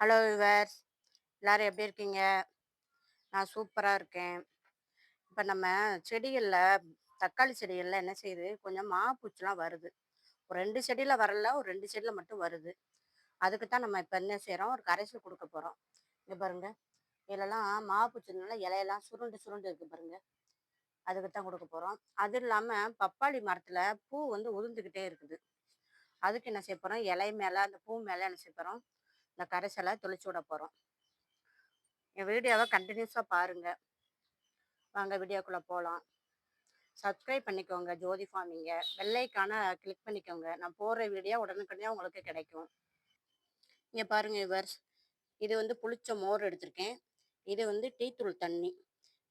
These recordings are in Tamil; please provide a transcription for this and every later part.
ஹலோ யுவர்ஸ் எல்லாரும் எப்படி இருக்கீங்க? நான் சூப்பராக இருக்கேன். இப்போ நம்ம செடிகளில் தக்காளி செடிகளில் என்ன செய்யுது? கொஞ்சம் மாப்பூச்சிலாம் வருது. ஒரு ரெண்டு செடியில் வரல ஒரு ரெண்டு செடியில் மட்டும் வருது. அதுக்கு தான் நம்ம இப்போ என்ன செய்கிறோம் ஒரு கரைசல் கொடுக்க போகிறோம் இங்கே பாருங்கள் இதெல்லாம் மாப்பூச்சினால இலையெல்லாம் சுருண்டு சுருண்டு இருக்கு பாருங்கள் அதுக்கு தான் கொடுக்க போகிறோம் அது இல்லாமல் பப்பாளி மரத்தில் பூ வந்து உதிர்ந்துக்கிட்டே இருக்குது. அதுக்கு என்ன செய்ய போகிறோம் இலை மேலே அந்த பூ மேலே என்ன செய்ய போகிறோம் இந்த கரைசலை தொளிச்சு விட போகிறோம் என் வீடியோவை கண்டினியூஸாக பாருங்கள் வாங்க வீடியோக்குள்ளே போகலாம் சப்ஸ்கிரைப் பண்ணிக்கோங்க ஜோதி ஃபார்மிங்க. வெள்ளைக்கான கிளிக் பண்ணிக்கோங்க. நான் போடுற வீடியோ உடனுக்குடனே உங்களுக்கு கிடைக்கும். இங்கே பாருங்கள் இவர்ஸ் இது வந்து புளிச்ச மோர் எடுத்திருக்கேன். இது வந்து டீத்தூள் தண்ணி.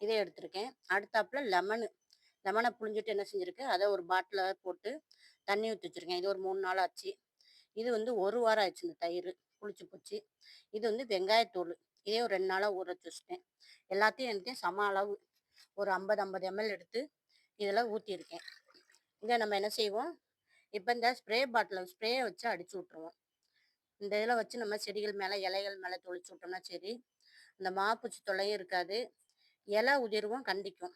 இதை எடுத்திருக்கேன். அடுத்தாப்புல லெமனு லெமனை புளிஞ்சிட்டு என்ன செஞ்சுருக்கு? அதை ஒரு பாட்டிலில் போட்டு தண்ணி ஊற்றி வச்சுருக்கேன். இது ஒரு மூணு நாள் ஆச்சு. இது வந்து ஒரு வாரம் ஆயிடுச்சு இந்த தயிர். புளிச்சு போச்சு இது வந்து வெங்காயத்தூள் இதே ஒரு ரெண்டு நாளாக ஊற வச்சு வச்சுட்டேன். எல்லாத்தையும் எனக்கு சம அளவு ஒரு ஐம்பது ஐம்பது எம்எல் எடுத்து இதில் ஊற்றிருக்கேன் இதை நம்ம என்ன செய்வோம்? இப்போ இந்த ஸ்ப்ரே பாட்டில் ஸ்ப்ரேயை வச்சு அடிச்சு விட்ருவோம் இந்த இதில் வச்சு நம்ம செடிகள் மேலே இலைகள் மேலே தொளிச்சு விட்டோம்னா சரி இந்த மாப்பூச்சி தொலையும் இருக்காது. இலை உதிர்வும் கண்டிக்கும்.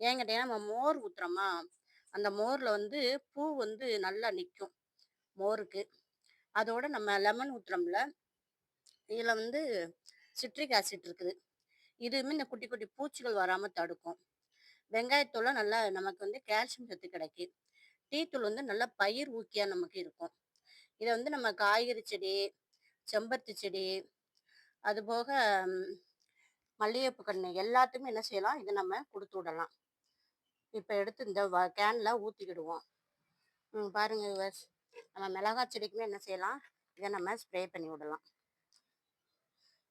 ஏன் கேட்டீங்கன்னா நம்ம மோர் ஊற்றுறோமா அந்த மோரில் வந்து பூ வந்து நல்லா நிற்கும் மோருக்கு. அதோட நம்ம லெமன் ஊற்றுறோம்ல இதில் வந்து சிட்ரிக் ஆசிட் இருக்குது. இதுவுமே இந்த குட்டி குட்டி பூச்சிகள் வராமல் தடுக்கும். வெங்காயத்தூளை நல்லா நமக்கு வந்து கால்சியம் சத்து கிடைக்கும். டீத்தூள் வந்து நல்லா பயிர் ஊக்கியாக நமக்கு இருக்கும். இதை வந்து நம்ம காய்கறி செடி செம்பருத்தி செடி அதுபோக மல்லிகைப்பூ கண்ணு எல்லாத்துக்குமே என்ன செய்யலாம்? இதை நம்ம கொடுத்து விடலாம். இப்போ எடுத்து இந்த கேனில் ஊற்றிக்கிடுவோம் பாருங்க நம்ம மிளகாய் செடிக்குமே என்ன செய்யலாம்? இதை நம்ம ஸ்ப்ரே பண்ணி விடலாம்.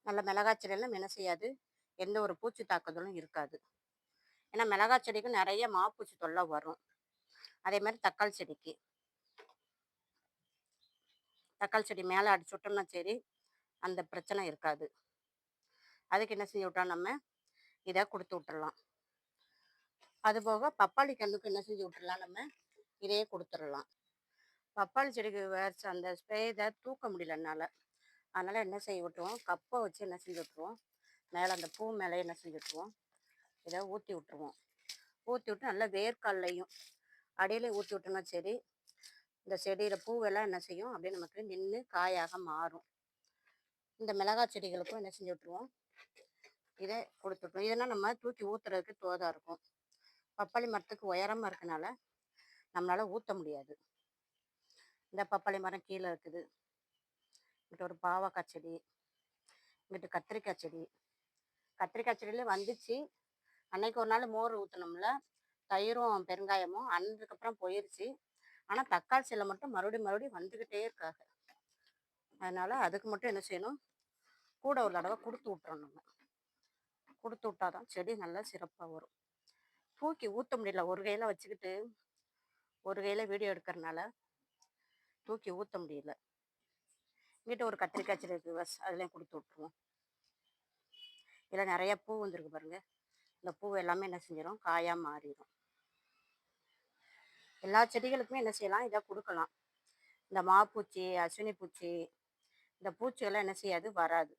நல்ல மிளகாய் செடியெல்லாம் என்ன செய்யாது? எந்த ஒரு பூச்சி தாக்குதலும் இருக்காது. ஏன்னா மிளகாய் செடிக்கும் நிறைய மாப்பூச்சி தொல்லை வரும். அதே மாதிரி தக்காளி செடிக்கு. தக்காளி செடி மேலே அடிச்சு விட்டோம்னா சரி அந்த பிரச்சனை இருக்காது. அதுக்கு என்ன செஞ்சு விட்டோம் நம்ம? இதை கொடுத்து விட்டுடலாம் அதுபோக பப்பாளி கண்ணுக்கு என்ன செஞ்சு விட்டுடலாம் நம்ம? இதையே கொடுத்துடலாம். பப்பாளி செடிக்கு வேறு அந்த ஸ்ப்ரே இதை தூக்க என்னால். அதனால் என்ன செய்ய விட்டுருவோம்? கப்பை வச்சு என்ன செஞ்சு விட்ருவோம் மேலே அந்த பூ மேலே என்ன செஞ்சு விட்ருவோம் இதை ஊற்றி விட்ருவோம் ஊற்றி விட்டு நல்லா வேர்க்கால்லையும் அடியிலே ஊற்றி விட்டோம்னா செடி இந்த செடியில் பூவெல்லாம் என்ன செய்யும்? அப்படியே நமக்கு நின்று காயாக மாறும். இந்த மிளகாய் செடிகளுக்கும் என்ன செஞ்சு விட்ருவோம் இதை கொடுத்துட்ருவோம் இதெல்லாம் நம்ம தூக்கி ஊற்றுறதுக்கு தோதாக இருக்கும். பப்பாளி மரத்துக்கு உயரமாக இருக்கனால நம்மளால் ஊற்ற முடியாது. இந்த பப்பாளி மரம் கீழே இருக்குது. இங்கிட்ட ஒரு பாவக்காய் செடி இங்கிட்ட கத்திரிக்காய் செடி. கத்திரிக்காய் செடியில வந்துச்சு. அன்னைக்கு ஒரு நாள் மோர் ஊற்றினோம்ல தயிரும் பெருங்காயமும் அன்னதுக்கப்புறம் போயிருச்சு. ஆனால் தக்காளி செல்லை மட்டும் மறுபடியும் மறுபடியும் வந்துக்கிட்டே இருக்காங்க. அதனால் அதுக்கு மட்டும் என்ன செய்யணும்? கூட ஒரு தடவை கொடுத்து விட்றணும் நம்ம. கொடுத்து விட்டாதான் செடி நல்லா சிறப்பாக வரும். தூக்கி ஊற்ற முடியல. ஒரு கையில் வச்சுக்கிட்டு ஒரு கையில் வீடியோ எடுக்கிறனால தூக்கி ஊற்ற முடியல. இங்கிட்ட ஒரு கத்திரிக்காய் செடி இருக்குது பஸ். அதுலேயும் கொடுத்து விட்ருவோம் இதில் நிறைய பூ வந்துருக்கு பாருங்க. இந்த பூ எல்லாமே என்ன செஞ்சிடும் காயாக மாறிடும் எல்லா செடிகளுக்குமே என்ன செய்யலாம்? இதை கொடுக்கலாம். இந்த மாப்பூச்சி அஸ்வினி பூச்சி இந்த பூச்சியெல்லாம் என்ன செய்யாது? வராது.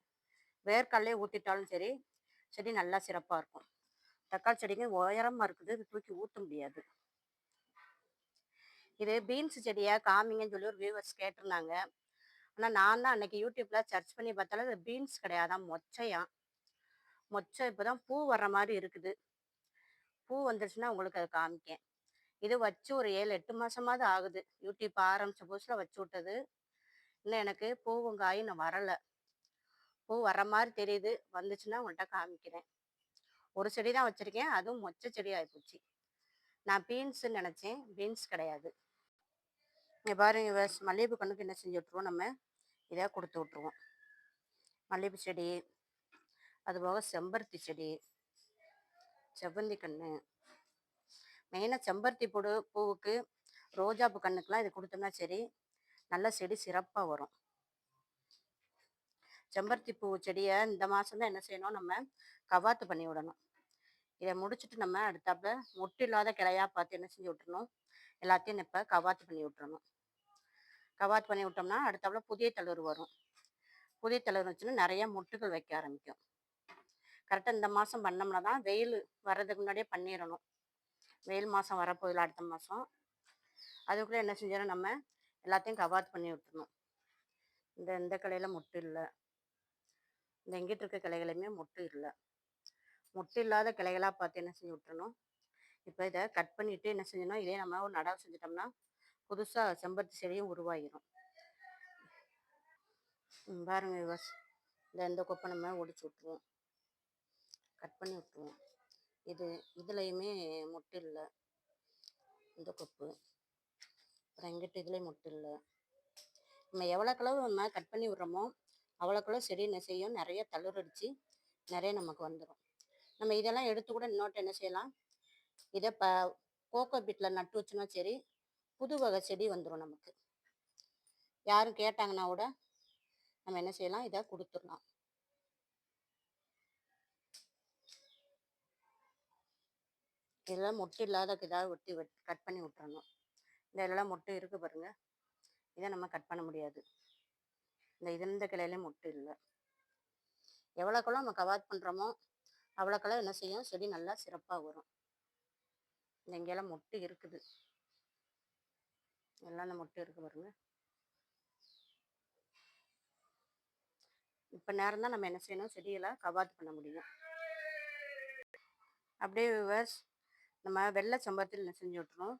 வேர்க்கல்லே ஊற்றிட்டாலும் சரி செடி நல்லா சிறப்பாக இருக்கும். தக்காளி செடிங்க உயரமாக இருக்குது இது தூக்கி ஊற்ற முடியாது. இது பீன்ஸ் செடியை காமிங்கன்னு சொல்லி ஒரு வியூவர்ஸ் கேட்டிருந்தாங்க. ஆனால் நான் தான் அன்னைக்கு யூடியூப்ல சர்ச் பண்ணி பார்த்தாலும் அது பீன்ஸ் கிடையாதான் மொச்சையாம் மொச்சை இப்போதான் பூ வர்ற மாதிரி இருக்குது. பூ வந்துருச்சுன்னா உங்களுக்கு அதை காமிக்கேன். இது வச்சு ஒரு ஏழு எட்டு மாசமாவது ஆகுது. யூடியூப் ஆரம்பிச்ச புதுசுல வச்சு விட்டது. இன்னும் எனக்கு பூவும் காயும் நான் வரலை. பூ வர்ற மாதிரி தெரியுது. வந்துச்சுன்னா உங்கள்கிட்ட காமிக்கிறேன். ஒரு செடி தான் வச்சிருக்கேன். அதுவும் மொச்சை செடி ஆகிப்போச்சு நான் பீன்ஸ்ன்னு நினச்சேன். பீன்ஸ் கிடையாது. இங்கே பாருங்க மல்லிகைப்பூ கண்ணுக்கு என்ன செஞ்சு விட்ருவோம் நம்ம? இதாக கொடுத்து விட்ருவோம் மல்லிகைப்பூ செடி அதுபோக செம்பருத்தி செடி செவ்வந்தி கன்று மெயினாக செம்பருத்தி பூடு பூவுக்கு ரோஜாப்பூ கண்ணுக்கெலாம் இது கொடுத்தோம்னா சரி நல்ல செடி சிறப்பாக வரும். செம்பருத்தி பூ செடியை இந்த மாதம் தான் என்ன செய்யணும்? நம்ம கவாத்து பண்ணி விடணும். இதை முடிச்சுட்டு நம்ம அடுத்தாப்புல மொட்டு இல்லாத கிளையாக பார்த்து என்ன செஞ்சு விட்டுறணும்? எல்லாத்தையும் இப்போ கவாத்து பண்ணி விட்டுறணும். கவாத் பண்ணி விட்டோம்னா அடுத்தாப்புல புதிய தளிர் வரும். புதிய தலை வச்சுன்னா நிறைய முட்டுகள் வைக்க ஆரம்பிக்கும். கரெக்டாக இந்த மாதம் பண்ணோம்னா தான் வெயில் வர்றதுக்கு முன்னாடியே பண்ணிடணும். வெயில் மாதம் வரப்போதில்ல அடுத்த மாதம் அதுக்குள்ளே என்ன செஞ்சிடணும் நம்ம? எல்லாத்தையும் கவாத் பண்ணி விட்டுணும் இந்த இந்த கிளையில முட்டு இல்லை. இந்த எங்கிட்டு இருக்க கிளைகளுமே முட்டு இல்லை. முட்டு இல்லாத கிளைகளாக பார்த்து என்ன செஞ்சு விட்டுறணும்? இப்போ இதை கட் பண்ணிவிட்டு என்ன செஞ்சணும்? இதே நம்ம ஒரு நடவு செஞ்சிட்டோம்னா புதுசாக செம்பருத்தி செடியும் உருவாகிடும் பாருங்க விவாஸ். இந்த இந்த கொப்பை நம்ம ஒடிச்சு விட்ருவோம் கட் பண்ணி விட்ருவோம் இது இதுலேயுமே மொட்டு இல்லை. இந்த கொப்பு. அப்புறம் எங்கிட்ட இதுலேயும் மொட்டு இல்லை. நம்ம எவ்வளோக்களவு நம்ம கட் பண்ணி விட்றோமோ அவ்வளோக்களவு செடி என்ன செய்யும் நிறைய தளிரடிச்சு நிறைய நமக்கு வந்துடும் நம்ம இதெல்லாம் எடுத்து கூட இன்னொட்டு என்ன செய்யலாம்? இதை ப கோகோ பீட்டில் நட்டு வச்சுனா சரி புது வகை செடி வந்துடும் நமக்கு. யாரும் கேட்டாங்கன்னா கூட நம்ம என்ன செய்யலாம்? இதை கொடுத்துடலாம். இதெல்லாம் மொட்டு இல்லாத ஏதாவது வெட்டி கட் பண்ணி விட்டுறணும். இந்த இதெல்லாம் மொட்டு இருக்குது பாருங்க. இதை நம்ம கட் பண்ண முடியாது. இந்த இது இந்த கிளையிலையும் மொட்டு இல்லை. எவ்வளோக்கெல்லாம் நம்ம கவாத் பண்ணுறோமோ அவ்வளோக்கெல்லாம் என்ன செய்யும்? செடி நல்லா சிறப்பாக வரும். இந்த இங்கெல்லாம் மொட்டு இருக்குது. எல்லாம் அந்த முட்டை இருக்கு பாருங்க. இப்போ நேரம் தான் நம்ம என்ன செய்யணும்? செடிகளை கவாத் பண்ண முடியும். அப்படியே விவர்ஸ் நம்ம வெள்ளை செம்பருத்தியில் செஞ்சு விட்டுரும்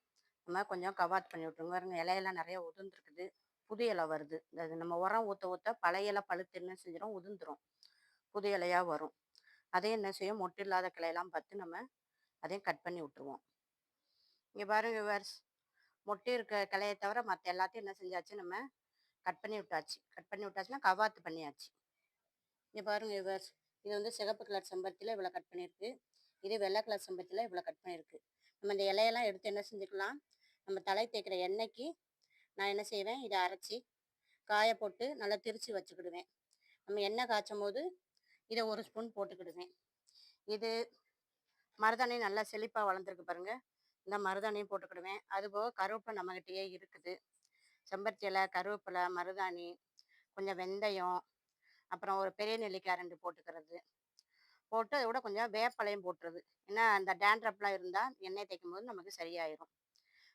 நம்ம கொஞ்சம் கவாத் பண்ணி விட்டுருங்க பாருங்க இலையெல்லாம் நிறைய உதிர்ந்துருக்குது. புது இலை வருது. இந்த நம்ம உரம் ஊற்ற ஊற்ற பழைய இலை பழுத்து என்ன செஞ்சிடும் உதிர்ந்துரும். புது இலையாக வரும். அதையும் என்ன செய்யும்? மொட்டு இல்லாத கிளையெல்லாம் பார்த்து நம்ம அதையும் கட் பண்ணி விட்டுருவோம். இங்கே பாருங்க விவர்ஸ் மொட்டை இருக்க கிளையை தவிர மற்ற எல்லாத்தையும் என்ன செஞ்சாச்சு? நம்ம கட் பண்ணி விட்டாச்சு. கட் பண்ணி விட்டாச்சுன்னா கவாத்து பண்ணியாச்சு. இங்கே பாருங்க இவர் இது வந்து சிகப்பு கலர் செம்பருத்தியில் இவ்வளோ கட் பண்ணியிருக்கு. இது வெள்ளை கலர் செம்பருத்தியில் இவ்வளோ கட் பண்ணியிருக்கு. நம்ம இந்த இலையெல்லாம் எடுத்து என்ன செஞ்சுக்கலாம்? நம்ம தலை தேய்க்கிற எண்ணெய்க்கு நான் என்ன செய்வேன்? இதை அரைச்சி காய போட்டு நல்லா திரித்து வச்சுக்கிடுவேன். நம்ம எண்ணெய் காய்ச்சும் போது இதை ஒரு ஸ்பூன் போட்டுக்கிடுவேன். இது மருதாணி நல்லா செழிப்பாக வளர்ந்துருக்கு பாருங்கள் இந்த மருதாணியும் போட்டுக்கிடுவேன். அதுபோக கருவேப்பிலை நம்மகிட்டயே இருக்குது. செம்பருத்தி இலை கருவேப்பிலை மருதாணி கொஞ்சம் வெந்தயம் அப்புறம் ஒரு பெரிய நெல்லிக்காய் ரெண்டு போட்டுக்கிறது. போட்டு அதை விட கொஞ்சம் வேப்பலையும் போட்டுறது. ஏன்னா அந்த டேண்ட்ரப்லாம் இருந்தால் எண்ணெய் தேய்க்கும் போது நமக்கு சரியாயிரும்.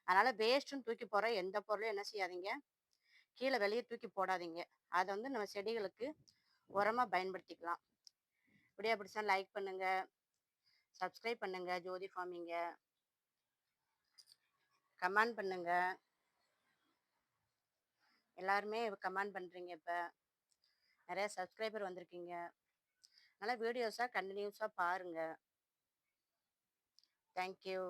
அதனால் வேஸ்ட்டுன்னு தூக்கி போகிற எந்த பொருளும் என்ன செய்யாதீங்க. கீழே வெளியே தூக்கி போடாதீங்க. அதை வந்து நம்ம செடிகளுக்கு உரமாக பயன்படுத்திக்கலாம். இப்படியே பிடிச்சா லைக் பண்ணுங்கள் சப்ஸ்கிரைப் பண்ணுங்கள் ஜோதி ஃபார்மிங்க கமெண்ட் பண்ணுங்க. எல்லாருமே கமெண்ட் பண்ணுறீங்க இப்போ. நிறைய சப்ஸ்கிரைபர் வந்திருக்கீங்க. நல்லா வீடியோஸாக கண்டினியூஸாக பாருங்கள் தேங்க்யூ